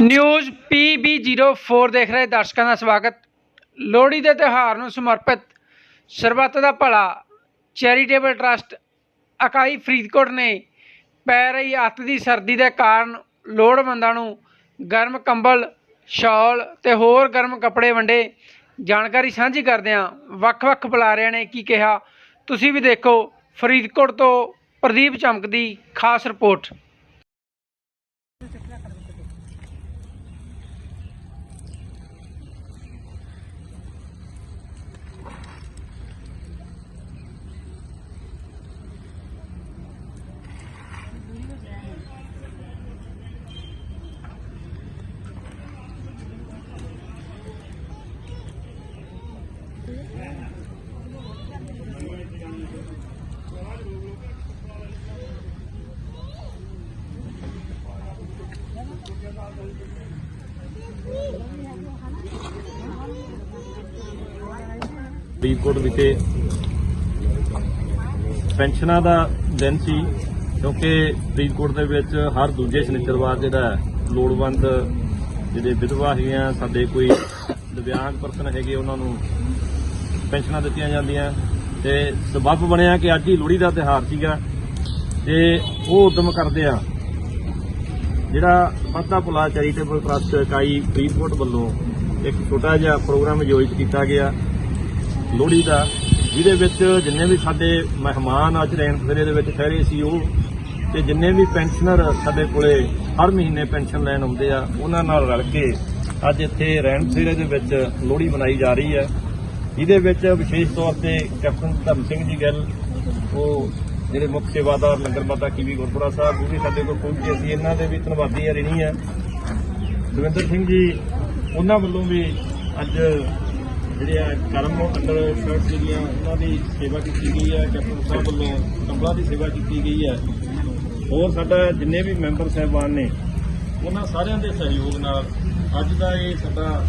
News PB04 ਦੇਖ ਰਹੇ ਦਰਸ਼ਕਾਂ ਦਾ ਸਵਾਗਤ। ਲੋਹੜੀ ਦੇ ਤਿਉਹਾਰ ਨੂੰ ਸਮਰਪਿਤ ਸਰਬੱਤ ਦਾ ਭਲਾ ਚੈਰੀਟੇਬਲ ਟਰਸਟ ਇਕਾਈ ਫਰੀਦਕੋਟ ਨੇ ਪੈ ਰਹੀ ਅੱਤ ਦੀ ਸਰਦੀ ਦੇ ਕਾਰਨ ਲੋੜਵੰਦਾਂ ਨੂੰ ਗਰਮ ਕੰਬਲ, ਸ਼ਾਲ ਤੇ ਹੋਰ ਗਰਮ ਕੱਪੜੇ ਵੰਡੇ ਜਾਣਕਾਰੀ ਸਾਂਝੀ ਕਰਦਿਆਂ ਵੱਖ-ਵੱਖ ਬੁਲਾਰਿਆਂ ਨੇ ਕੀ ਕਿਹਾ, ਤੁਸੀਂ ਵੀ ਦੇਖੋ ਫਰੀਦਕੋਟ ਤੋਂ ਪ੍ਰਦੀਪ ਚਮਕ ਦੀ ਖਾਸ ਰਿਪੋਰਟ। ਫਰੀਦਕੋਟ ਵਿਖੇ ਪੈਨਸ਼ਨਾਂ ਦਾ ਦਿਨ ਸੀ, ਕਿਉਂਕਿ ਫਰੀਦਕੋਟ ਦੇ ਵਿੱਚ ਹਰ ਦੂਜੇ ਸ਼ਨੀਚਰਵਾਰ ਜਿਹੜਾ ਲੋੜਵੰਦ ਜਿਹੜੇ ਵਿਧਵਾ ਹੈਗੀਆਂ, ਸਾਡੇ ਕੋਈ ਦਿਵਿਆਂਗ ਪਰਸਨ ਹੈਗੇ, ਉਹਨਾਂ ਨੂੰ ਪੈਨਸ਼ਨਾਂ ਦਿੱਤੀਆਂ ਜਾਂਦੀਆਂ। ਤੇ ਸਬੱਬ ਬਣਿਆ ਕਿ ਅੱਜ ਹੀ ਲੋਹੜੀ ਦਾ ਤਿਉਹਾਰ ਸੀਗਾ। ਤੇ ਉਹ ਉਦਮ ਕਰਦੇ ਆ ਜਿਹੜਾ ਪੱਤਾ ਭੁਲਾ ਚੈਰੀਟੇਬਲ ਟਰਸਟ ਇਕਾਈ ਫਰੀਦਕੋਟ ਵੱਲੋਂ ਇੱਕ ਛੋਟਾ ਜਿਹਾ ਪ੍ਰੋਗਰਾਮ ਆਯੋਜਿਤ ਕੀਤਾ ਗਿਆ। ਲੋਹੜੀ ਦਾ, ਜਿਹਦੇ ਵਿੱਚ ਜਿੰਨੇ ਵੀ ਸਾਡੇ ਮਹਿਮਾਨ ਅੱਜ ਰੈਣ ਫੇਰੇ ਦੇ ਵਿੱਚ ਠਹਿਰੇ ਸੀ ਉਹ, ਤੇ ਜਿੰਨੇ ਵੀ ਪੈਨਸ਼ਨਰ ਸਾਡੇ ਕੋਲੇ ਹਰ ਮਹੀਨੇ ਪੈਨਸ਼ਨ ਲੈਣ ਆਉਂਦੇ ਆ, ਉਹਨਾਂ ਨਾਲ ਰਲ ਕੇ ਅੱਜ ਇੱਥੇ ਰੈਣ ਫੇਰੇ ਦੇ ਵਿੱਚ ਲੋਹੜੀ ਮਨਾਈ ਜਾ ਰਹੀ ਹੈ। ਜਿਹਦੇ ਵਿੱਚ ਵਿਸ਼ੇਸ਼ ਤੌਰ ਤੇ ਕੈਪਟਨ ਧਰਮ ਸਿੰਘ ਜੀ ਗੱਲ, ਉਹ ਜਿਹੜੇ ਮੁੱਖ ਸੇਵਾਦਾਰ ਲੰਗਰ ਮਾਤਾ ਕੀਵੀ ਗੁਰਪੁਰਾ ਸਾਹਿਬ ਉਹ ਵੀ ਸਾਡੇ ਕੋਲ ਪਹੁੰਚੇ ਸੀ, ਇਹਨਾਂ ਦੇ ਵੀ ਧੰਨਵਾਦੀ ਆ, ਰਿਣੀ ਹੈ ਦਵਿੰਦਰ ਸਿੰਘ ਜੀ, ਉਹਨਾਂ ਵੱਲੋਂ ਵੀ ਅੱਜ ਜਿਹੜੇ ਆ ਕਰਮ ਅੰਡਰ ਸ਼ਰਟ ਜਿਹੜੀਆਂ, ਉਹਨਾਂ ਦੀ ਸੇਵਾ ਕੀਤੀ ਗਈ ਹੈ ਕੈਪਟਨ ਸਾਹਿਬ ਵੱਲੋਂ ਕੰਬਲਾਂ ਦੀ ਸੇਵਾ ਕੀਤੀ ਗਈ ਹੈ ਹੋਰ ਸਾਡਾ ਜਿੰਨੇ ਵੀ ਮੈਂਬਰ ਸਹਿਬਾਨ ਨੇ, ਉਹਨਾਂ ਸਾਰਿਆਂ ਦੇ ਸਹਿਯੋਗ ਨਾਲ ਅੱਜ ਦਾ ਇਹ ਸਾਡਾ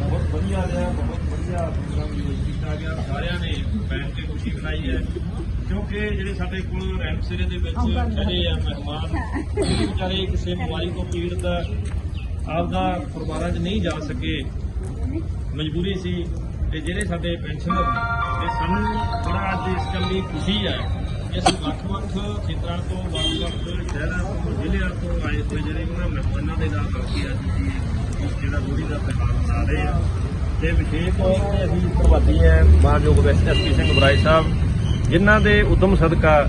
ਬਹੁਤ ਵਧੀਆ ਰਿਹਾ, ਬਹੁਤ ਵਧੀਆ ਪ੍ਰੋਗਰਾਮ ਕੀਤਾ ਗਿਆ। ਸਾਰਿਆਂ ਨੇ ਬੈਠ ਕੇ ਖੁਸ਼ੀ ਮਨਾਈ ਹੈ। ਕਿਉਂਕਿ ਜਿਹੜੇ ਸਾਡੇ ਕੋਲ ਰੈਂਪਸਰੇ ਦੇ ਵਿੱਚ ਖੜੇ ਆ ਮਹਿਮਾਨ ਵਿਚਾਰੇ ਕਿਸੇ ਬਿਮਾਰੀ ਤੋਂ ਪੀੜਤ ਆ, ਆਪਦਾ ਪਰਿਵਾਰਾਂ 'ਚ ਨਹੀਂ ਜਾ ਸਕੇ। ਮਜਬੂਰੀ ਸੀ ਤੇ ਜਿਹੜੇ ਸਾਡੇ ਪੈਨਸ਼ਨਰ ਨੇ ਤੇ ਸਾਨੂੰ ਬੜਾ ਅੱਜ ਇਸ ਗੱਲ ਦੀ ਖੁਸ਼ੀ ਹੈ ਅਸੀਂ ਵੱਖ-ਵੱਖ ਖੇਤਰਾਂ ਤੋਂ ਵੱਖ-ਵੱਖ ਸ਼ਹਿਰਾਂ ਤੋਂ ਜ਼ਿਲ੍ਹਿਆਂ ਤੋਂ ਆਏ ਹੋਏ ਜਿਹੜੇ ਉਹਨਾਂ ਮਹਿਮਾਨਾਂ ਦੇ ਨਾਲ ਕਰਕੇ ਅੱਜ ਇਹ ਜਿਹੜਾ ਲੋਹੜੀ ਦਾ ਤਿਉਹਾਰ ਮਨਾ ਰਹੇ ਹਾਂ ਤੇ ਵਿਸ਼ੇਸ਼ ਤੌਰ ਤੇ ਅਸੀਂ ਧੰਨਵਾਦੀ ਹੈ ਮਾਨਯੋਗ ਐਸਪੀ ਸਿੰਘ ਬਰਾਏ ਸਾਹਿਬ ਜਿਨ੍ਹਾਂ ਦੇ ਉਦਮ ਸਦਕਾ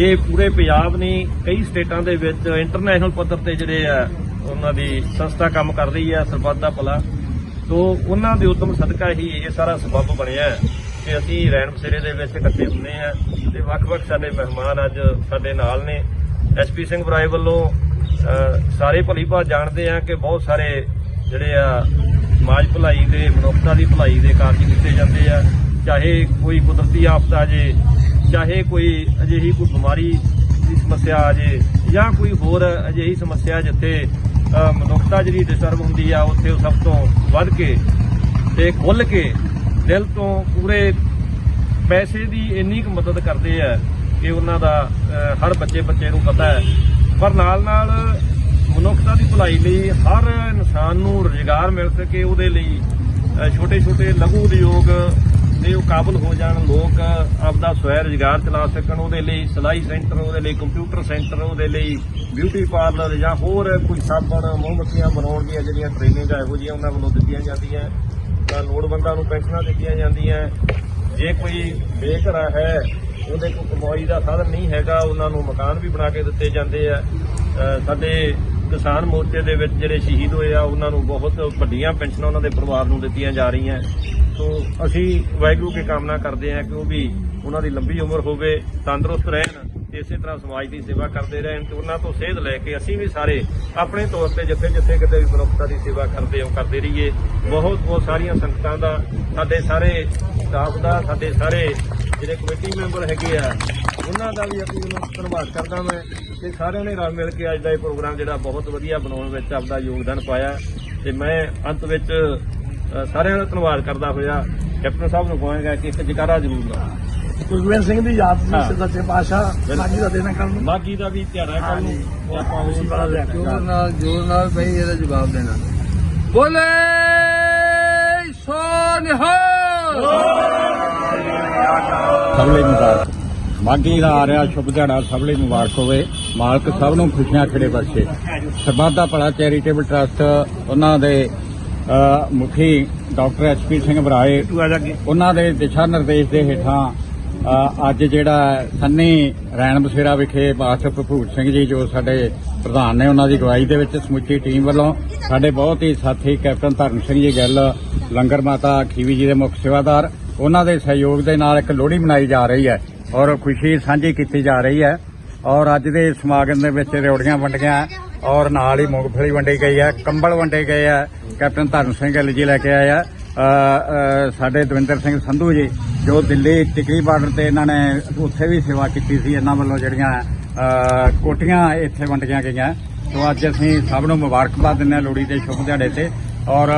ਇਹ ਪੂਰੇ ਪੰਜਾਬ ਨਹੀਂ ਕਈ ਸਟੇਟਾਂ ਦੇ ਵਿੱਚ ਇੰਟਰਨੈਸ਼ਨਲ ਪੱਧਰ ਤੇ ਜਿਹੜੇ ਆ, ਉਹਨਾਂ ਦੀ ਸੰਸਥਾ ਕੰਮ ਕਰ ਰਹੀ ਹੈ ਸਰਬੱਤ ਦਾ ਭਲਾ। ਤੋ ਉਹਨਾਂ ਦੇ ਉਦਮ ਸਦਕਾ ਹੀ ਇਹ ਸਾਰਾ ਸਬੱਬ ਬਣਿਆ ਕਿ ਅਸੀਂ ਰੈਣ ਬਸੇਰੇ ਦੇ ਵਿੱਚ ਇਕੱਠੇ ਹੁੰਦੇ ਆ ਤੇ ਵੱਖ-ਵੱਖ ਸਾਡੇ ਮਹਿਮਾਨ ਅੱਜ ਸਾਡੇ ਨਾਲ ਨੇ। ਐਸਪੀ ਸਿੰਘ ਬਰਾਏ ਵੱਲੋਂ ਸਾਰੇ ਭਲੀ ਭਾਤ ਜਾਣਦੇ ਆ ਕਿ ਬਹੁਤ ਸਾਰੇ ਜਿਹੜੇ ਆ ਸਮਾਜ ਭਲਾਈ ਦੇ, ਮਨੁੱਖਤਾ ਦੀ ਭਲਾਈ ਦੇ ਕਾਰਜ ਕੀਤੇ ਜਾਂਦੇ ਆ। ਚਾਹੇ ਕੋਈ ਕੁਦਰਤੀ ਆਫਤ ਆ ਜੇ ਚਾਹੇ ਕੋਈ ਅਜਿਹੀ ਕੋਈ ਬਿਮਾਰੀ ਦੀ ਸਮੱਸਿਆ ਆ ਜੇ ਜਾਂ ਕੋਈ ਹੋਰ ਅਜਿਹੀ ਸਮੱਸਿਆ ਜਿੱਥੇ ਮਨੁੱਖਤਾ ਜਿਹੜੀ ਡਿਸਟਰਬ ਹੁੰਦੀ ਆ, ਉੱਥੇ ਉਹ ਸਭ ਤੋਂ ਵੱਧ ਕੇ ਤੇ ਖੁੱਲ ਕੇ ਦਿਲ ਤੋਂ ਪੂਰੇ ਪੈਸੇ ਦੀ ਇੰਨੀ ਕੁ ਮਦਦ ਕਰਦੇ ਆ ਕਿ ਉਹਨਾਂ ਦਾ ਹਰ ਬੱਚੇ ਬੱਚੇ ਨੂੰ ਪਤਾ ਹੈ। ਪਰ ਨਾਲ ਨਾਲ ਮਨੁੱਖਤਾ ਦੀ ਭਲਾਈ ਲਈ ਹਰ ਇਨਸਾਨ ਨੂੰ ਰੁਜ਼ਗਾਰ ਮਿਲ ਸਕੇ, ਉਹਦੇ ਲਈ ਛੋਟੇ ਛੋਟੇ ਲਘੂ ਉਦਯੋਗ ਦੇ ਉਹ ਕਾਬਲ ਹੋ ਜਾਣ, ਲੋਕ ਆਪਦਾ ਸਵੈ ਰੁਜ਼ਗਾਰ ਚਲਾ ਸਕਣ ਉਹਦੇ ਲਈ, ਸਿਲਾਈ ਸੈਂਟਰ ਉਹਦੇ ਲਈ, ਕੰਪਿਊਟਰ ਸੈਂਟਰ ਉਹਦੇ ਲਈ ਬਿਊਟੀ ਪਾਰਲਰ ਜਾਂ ਹੋਰ ਕੋਈ ਸਾਬਣ, ਮੋਮਬੱਤੀਆਂ ਬਣਾਉਣ ਦੀਆਂ ਜਿਹੜੀਆਂ ਟ੍ਰੇਨਿੰਗ ਇਹੋ ਜਿਹੀਆਂ ਉਹਨਾਂ ਵੱਲੋਂ ਦਿੱਤੀਆਂ ਜਾਂਦੀਆਂ, ਤਾਂ ਲੋੜਵੰਦਾਂ ਨੂੰ ਪੈਨਸ਼ਨਾਂ ਦਿੱਤੀਆਂ ਜਾਂਦੀਆਂ। ਜੇ ਕੋਈ ਬੇਘਰਾ ਹੈ, ਉਹਦੇ ਕੋਲ ਕਮਾਈ ਦਾ ਸਾਧਨ ਨਹੀਂ ਹੈਗਾ, ਉਹਨਾਂ ਨੂੰ ਮਕਾਨ ਵੀ ਬਣਾ ਕੇ ਦਿੱਤੇ ਜਾਂਦੇ ਆ। ਸਾਡੇ ਕਿਸਾਨ ਮੋਰਚੇ ਦੇ ਵਿੱਚ ਜਿਹੜੇ ਸ਼ਹੀਦ ਹੋਏ ਆ, ਉਹਨਾਂ ਨੂੰ ਬਹੁਤ ਵੱਡੀਆਂ ਪੈਨਸ਼ਨਾਂ ਉਹਨਾਂ ਦੇ ਪਰਿਵਾਰ ਨੂੰ ਦਿੱਤੀਆਂ ਜਾ ਰਹੀਆਂ। ਸੋ ਅਸੀਂ ਵਾਹਿਗੁਰੂ ਕੇ ਕਾਮਨਾ ਕਰਦੇ ਹਾਂ ਕਿ ਉਹ ਵੀ ਉਹਨਾਂ ਦੀ ਲੰਬੀ ਉਮਰ ਹੋਵੇ, ਤੰਦਰੁਸਤ ਰਹਿਣ ਤੇ ਇਸੇ ਤਰ੍ਹਾਂ ਸਮਾਜ ਦੀ ਸੇਵਾ ਕਰਦੇ ਰਹਿਣ ਤੇ ਉਹਨਾਂ ਤੋਂ ਸੇਧ ਲੈ ਕੇ ਅਸੀਂ ਵੀ ਸਾਰੇ ਆਪਣੇ ਤੌਰ ਤੇ ਜਿੱਥੇ ਜਿੱਥੇ ਕਿਤੇ ਵੀ ਮਨੁੱਖਤਾ ਦੀ ਸੇਵਾ ਕਰਦੇ ਹਾਂ, ਕਰਦੇ ਰਹੀਏ। ਬਹੁਤ ਬਹੁਤ ਸਾਰੀਆਂ ਸੰਗਤਾਂ ਦਾ, ਸਾਡੇ ਸਾਰੇ ਸਟਾਫ ਦਾ, ਸਾਡੇ ਸਾਰੇ ਜਿਹੜੇ ਕਮੇਟੀ ਮੈਂਬਰ ਹੈਗੇ ਆ, ਉਹਨਾਂ ਦਾ ਵੀ ਅਸੀਂ ਉਹਨਾਂ ਧੰਨਵਾਦ ਕਰਦਾ ਮੈਂ ਤੇ ਸਾਰਿਆਂ ਨੇ ਰਲ ਮਿਲ ਕੇ ਅੱਜ ਦਾ ਇਹ ਪ੍ਰੋਗਰਾਮ ਜਿਹੜਾ ਬਹੁਤ ਵਧੀਆ ਬਣਾਉਣ ਵਿੱਚ ਆਪਦਾ ਯੋਗਦਾਨ ਪਾਇਆ। ਤੇ ਮੈਂ ਅੰਤ ਵਿੱਚ ਸਾਰਿਆਂ ਦਾ ਧੰਨਵਾਦ ਕਰਦਾ ਹੋਇਆ। ਕੈਪਟਨ ਸਾਹਿਬ ਨੂੰ ਕਹਾਂਗਾ ਕਿ ਇੱਕ ਜਕਾਰਾ ਜ਼ਰੂਰ ਲਾਓ। ਗੁਰਗੋਬਿੰਦ ਸਿੰਘ ਦੀ ਯਾਦ। ਵਿੱਚ ਸੱਚੇ ਪਾਤਸ਼ਾਹ ਮਾਜੀ ਦਾ ਦੇਣਾ ਕਰਨ ਮਾਗੀ ਦਾ ਵੀ ਤਿਆਰਾ ਕੱਲ ਨੂੰ। ਆਪਾਂ ਉਸ ਬੜਾ ਲੈ ਕੇ ਜੋਰ ਨਾਲ ਜੋਰ ਨਾਲ ਬਈ ਇਹਦਾ ਜਵਾਬ ਦੇਣਾ। ਬੋਲੇ ਸੋ ਨਿਹਾਲ ਸਭ ਲਈ ਮੁਬਾਰਕ। ਮਾਘੀ ਦਾ ਆ ਰਿਹਾ ਸ਼ੁਭ ਦਿਹਾੜਾ ਸਭ ਲਈ ਮੁਬਾਰਕ ਹੋਵੇ। ਮਾਲਕ ਸਭ ਨੂੰ ਖੁਸ਼ੀਆਂ ਖੜੇ ਬਖਸ਼ੇ। ਸਰਬੱਤ ਦਾ ਭਲਾ ਚੈਰੀਟੇਬਲ ਟਰਸਟ ਉਹਨਾਂ ਦੇ ਮੁਖੀ ਡਾਕਟਰ ਐਚਪੀ ਸਿੰਘ ਬਰਾਏ ਉਹਨਾਂ ਦੇ ਦਿਸ਼ਾ ਨਿਰਦੇਸ਼ ਦੇ ਹੇਠਾਂ ਅੱਜ ਜਿਹੜਾ ਸੰਨੀ ਰੈਣ ਬਸੇਰਾ ਵਿਖੇ ਮਾਸਟਰ ਭਪੂਰ ਸਿੰਘ ਜੀ ਜੋ ਸਾਡੇ ਪ੍ਰਧਾਨ ਨੇ ਉਹਨਾਂ ਦੀ ਅਗਵਾਈ ਦੇ ਵਿੱਚ ਸਮੁੱਚੀ ਟੀਮ ਵੱਲੋਂ ਸਾਡੇ ਬਹੁਤ ਹੀ ਸਾਥੀ ਕੈਪਟਨ ਧਰਨ ਸਿੰਘ ਜੀ ਗਿੱਲ ਲੰਗਰ ਮਾਤਾ ਖੀਵੀ ਜੀ ਦੇ ਮੁੱਖ ਸੇਵਾਦਾਰ ਉਹਨਾਂ ਦੇ ਸਹਿਯੋਗ ਦੇ ਨਾਲ ਇੱਕ ਲੋਹੜੀ ਮਨਾਈ ਜਾ ਰਹੀ ਹੈ ਔਰ ਖੁਸ਼ੀ ਸਾਂਝੀ ਕੀਤੀ ਜਾ ਰਹੀ ਹੈ ਔਰ ਅੱਜ ਦੇ ਸਮਾਗਮ ਦੇ ਵਿੱਚ ਰਿਓੜੀਆਂ ਵੰਡੀਆਂ ਔਰ ਨਾਲ ਹੀ ਮੂੰਗਫਲੀ ਵੰਡੀ ਗਈ ਹੈ, ਕੰਬਲ ਵੰਡੇ ਗਏ ਆ ਕੈਪਟਨ ਧਰਮ ਸਿੰਘ ਗਿੱਲ ਜੀ ਲੈ ਕੇ ਆਏ ਆ। ਸਾਡੇ ਦਵਿੰਦਰ ਸਿੰਘ ਸੰਧੂ ਜੀ, ਜੋ ਦਿੱਲੀ ਟਿਕਰੀ ਬਾਰਡਰ ਤੇ ਇਹਨਾਂ ਨੇ ਉੱਥੇ ਵੀ ਸੇਵਾ ਕੀਤੀ ਸੀ, ਇਹਨਾਂ ਵੱਲੋਂ ਜਿਹੜੀਆਂ ਕੋਟੀਆਂ ਇੱਥੇ ਵੰਡੀਆਂ ਗਈਆਂ। ਸੋ ਅੱਜ ਅਸੀਂ ਸਭ ਨੂੰ ਮੁਬਾਰਕਬਾਦ ਦਿੰਦੇ ਹਾਂ ਲੋਹੜੀ ਦੇ ਸ਼ੁਭ ਦਿਹਾੜੇ ਤੇ। ਔਰ,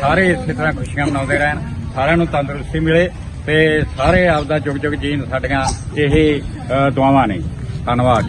ਸਾਰੇ ਇਸੇ ਤਰ੍ਹਾਂ ਖੁਸ਼ੀਆਂ ਮਨਾਉਂਦੇ ਰਹਿਣ, ਸਾਰਿਆਂ ਨੂੰ ਤੰਦਰੁਸਤੀ ਮਿਲੇ ਤੇ ਸਾਰੇ ਆਪਦਾ ਜੁਗ ਜੁਗ ਜੀਣ ਸਾਡੀਆਂ ਇਹ ਦੁਆਵਾਂ ਨੇ। ਧੰਨਵਾਦ।